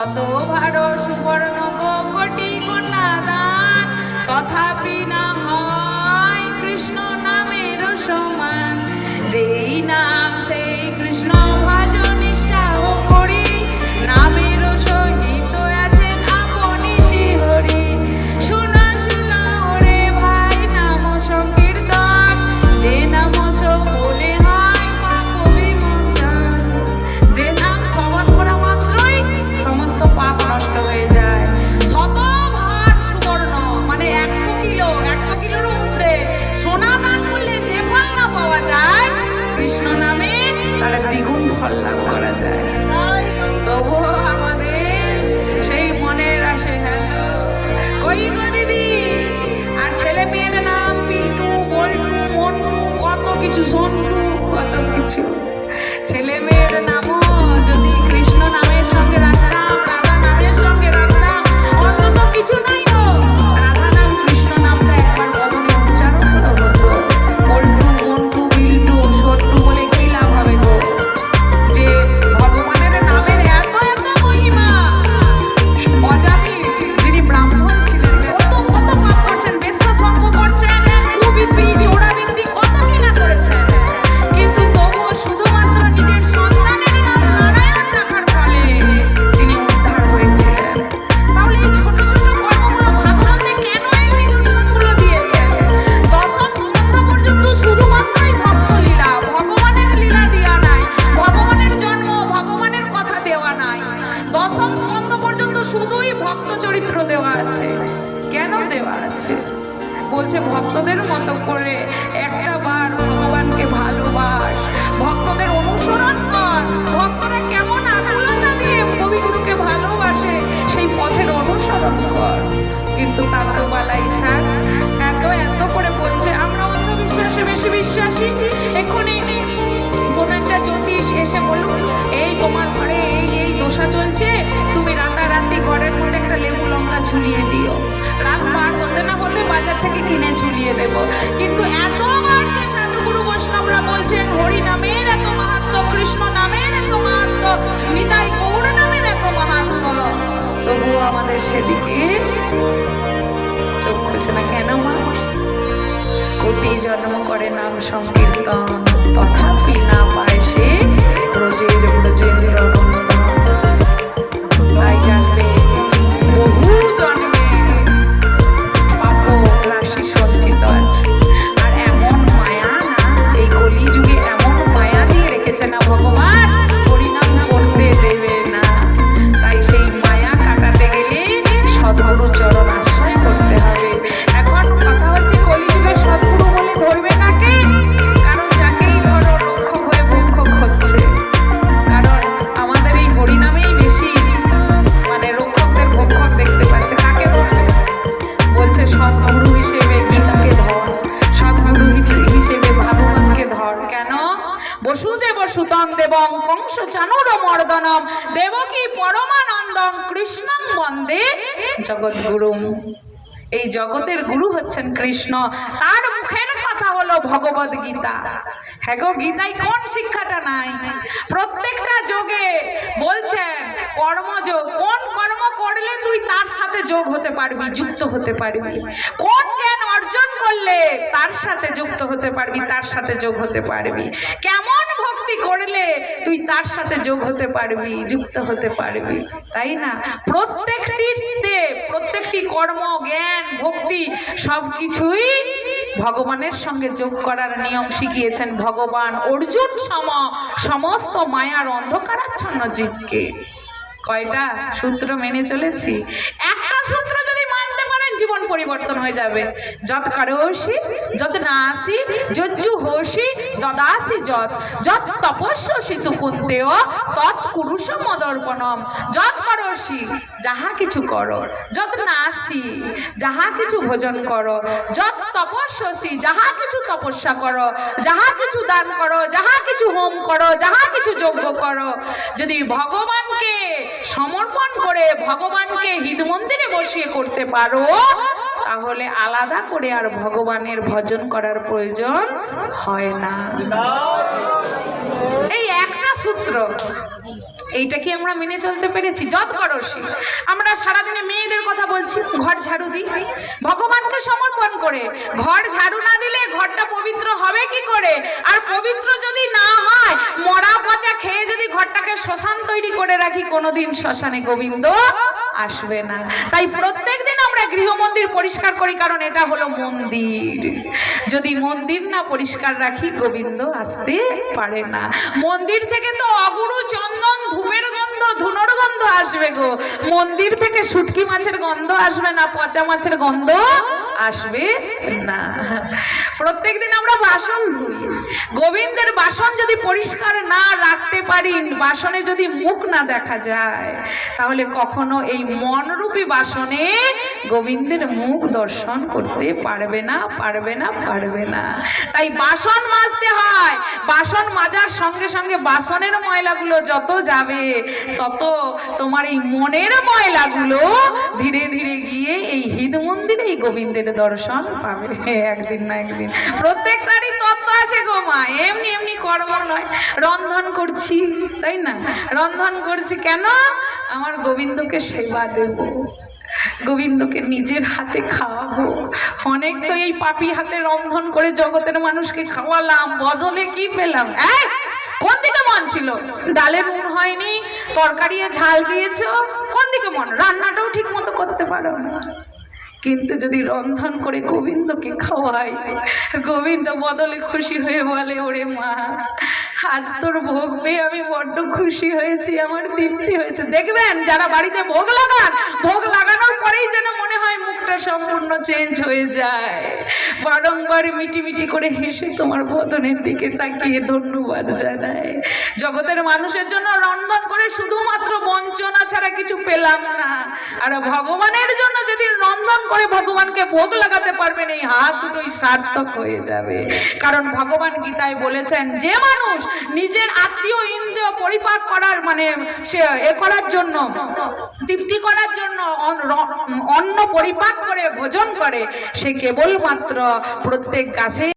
কত ভারো সুবর্ণ কোটি কন্যা দান তথাপি না লাভ করা যায়। তবুও আমাদের সেই মনের আসে কই গো দিদি? আর ছেলে মেয়ের নাম পিটু বল্টু, মন্টু, কত কিছু সন্টু ভক্তদের মতো করে একটা বার ভগবানকে ভালোবাস। ভক্তদের অনুসরণ কর। ভক্তরা কেমন আনন্দ দিয়ে গোবিন্দকে ভালোবাসে, সেই পথের অনুসরণ কর। কিন্তু কান্তবালাই স্যার ঝুলিয়ে দেব। কিন্তু এতবার যে সাধুগুরু বৈষ্ণবরা বলছেন, হরি নামের এত মাহাত্ম, কৃষ্ণ নামের এত মাহাত্ম, নিতাই গৌর নামের এত মাহাত্ম। তবুও আমাদের সেদিকে চোখ খুলছে না কেন মা? কোটি জন্ম করে নাম সংকীর্তন, তথাপি না পায় সে ব্রজের ব্রজেন্দ্র চানুর মর্দনম? দেবকী পরমানন্দং কৃষ্ণং বন্দে এই জগতের গুরু হচ্ছেন কৃষ্ণ। তার মুখের কথা হলো গীতা। হ্যাঁ গীতায় কোন শিক্ষাটা নাই? প্রত্যেকটা যোগে বলছেন, কর্মযোগ। কোন কর্ম করলে তুই তার সাথে যোগ হতে পারবি, যুক্ত হতে পারবি? কোন জ্ঞান অর্জন করলে তার সাথে যুক্ত হতে পারবি, তার সাথে যোগ হতে পারবি? কেমন তুই তার সাথে যোগ হতে পারবি, যুক্ত হতে পারবি, তাই না? প্রত্যেকটিতে প্রত্যেকটি কর্ম, জ্ঞান, ভক্তি সব কিছুই ভগবানের সঙ্গে যোগ করার নিয়ম শিখিয়েছেন ভগবান অর্জুন সম, সমস্ত মায়ার অন্ধকারাচ্ছন্ন জীবকে। কয়টা সূত্র মেনে চলেছি? একটা সূত্র পরিবর্তন হয়ে যাবে। যত করোসি যত নাসি, যজ্জু হোসি, দদাসি যত যত তপস্যসি তু কুন্তেও তৎ কুরুষ মদর্পণম যত করোসি যাহা কিছু করো। যত নাসি, যাহা কিছু ভোজন করো। যত তপস্যসি যাহা কিছু তপস্যা করো। যাহা কিছু দান করো, যাহা কিছু হোম করো, যাহা কিছু যজ্ঞ করো। যদি ভগবানকে সমর্পণ করে ভগবানকে হৃদ মন্দিরে বসিয়ে করতে পারো তাহলে আলাদা করে আর ভগবানের ভজন করার প্রয়োজন হয় না। এই একটা সূত্র, এইটা কি আমরা মেনে চলতে পেরেছি? যত করসি আমরা সারাদিনে মেয়েদের কথা বলছি, ঘর ঝাড়ু দিই। ভগবানকে সমর্পণ করে, ঘর ঝাড়ু না দিলে ঘরটা পবিত্র হবে কি করে? আর পবিত্র যদি না হয়, মরা পচা খেয়ে যদি ঘরটাকে শ্মশান তৈরি করে রাখি, কোনোদিন শ্মশানে গোবিন্দ আসবে না। তাই প্রত্যেক দিন আমরা গৃহমন্দির পরিষ্কার করি, কারণ এটা হলো মন্দির। যদি মন্দির না পরিষ্কার রাখি, গোবিন্দ আসতে পারে না। মন্দির থেকে তো অগুরু চন্দন ধূপের গন্ধ, ধুনোর গন্ধ আসবে গো। মন্দির থেকে শুটকি মাছের গন্ধ আসবে না, পচা মাছের গন্ধ আসবে না। প্রত্যেক দিন আমরা বাসন ধুই। গোবিন্দের বাসন যদি পরিষ্কার না রাখতে পারি, বাসনে যদি মুখ না দেখা যায়, তাহলে কখনো এই মনরূপী বাসনে গোবিন্দের মুখ দর্শন করতে পারবে না পারবে না পারবে না। তাই বাসন মাজতে হয়। বাসন মাজার সঙ্গে সঙ্গে বাসনের ময়লাগুলো যত যাবে তত তোমার এই মনের ময়লাগুলো ধীরে ধীরে গিয়ে এই হৃদ মন্দিরে এই গোবিন্দের দর্শন পাবে। একদিন না একদিন। প্রত্যেকটারই তত্ত্ব আছে গো মা। এমনি এমনি কর্ম নয়। রন্ধন করছি তাই না? রন্ধন করছি কেন? আমার গোবিন্দকে সেবা দেবো। গোবিন্দকে নিজের হাতে খাওয়াবো। অনেক তো এই পাপি হাতে রন্ধন করে জগতের মানুষকে খাওয়ালাম। বদলে কি পেলাম? এই, কোন দিকে মন ছিল? ডালে নুন হয়নি তরকারি ঝাল দিয়েছ, কোন দিকে মন? রান্নাটাও ঠিক মতো করতে পারো না। কিন্তু যদি রন্ধন করে গোবিন্দকে খাওয়াই, গোবিন্দ বদলে খুশি হয়ে বলে, ওরে মা আজ তোর ভোগ পেয়ে আমি বড্ড খুশি হয়েছি, আমার তৃপ্তি হয়েছে। দেখবেন, যারা বাড়িতে ভোগ লাগান, ভোগ লাগানোর পরেই যেন মনে হয় মুখটা সম্পূর্ণ চেঞ্জ হয়ে যায়। বারংবার মিটি মিটি করে হেসে তোমার বদনের দিকে তাকিয়ে ধন্যবাদ জানায় জগতের মানুষের জন্য রন্ধন করে শুধুমাত্র বঞ্চনা ছাড়া কিছু পেলাম না। আর ভগবানের জন্য যদি রন্ধন করে ভগবানকে ভোগ লাগাতে পারবেন, এই হাত দুটোই সার্থক হয়ে যাবে। কারণ ভগবান গীতায় বলেছেন, যে মানুষ নিজের আত্মীয় ইন্দ্রিয় পরিপাক করার মানে সে এ করার জন্য, তৃপ্তি করার জন্য অন- অন্ন পরিপাক করে ভোজন করে, সে কেবলমাত্র প্রত্যেক গাছে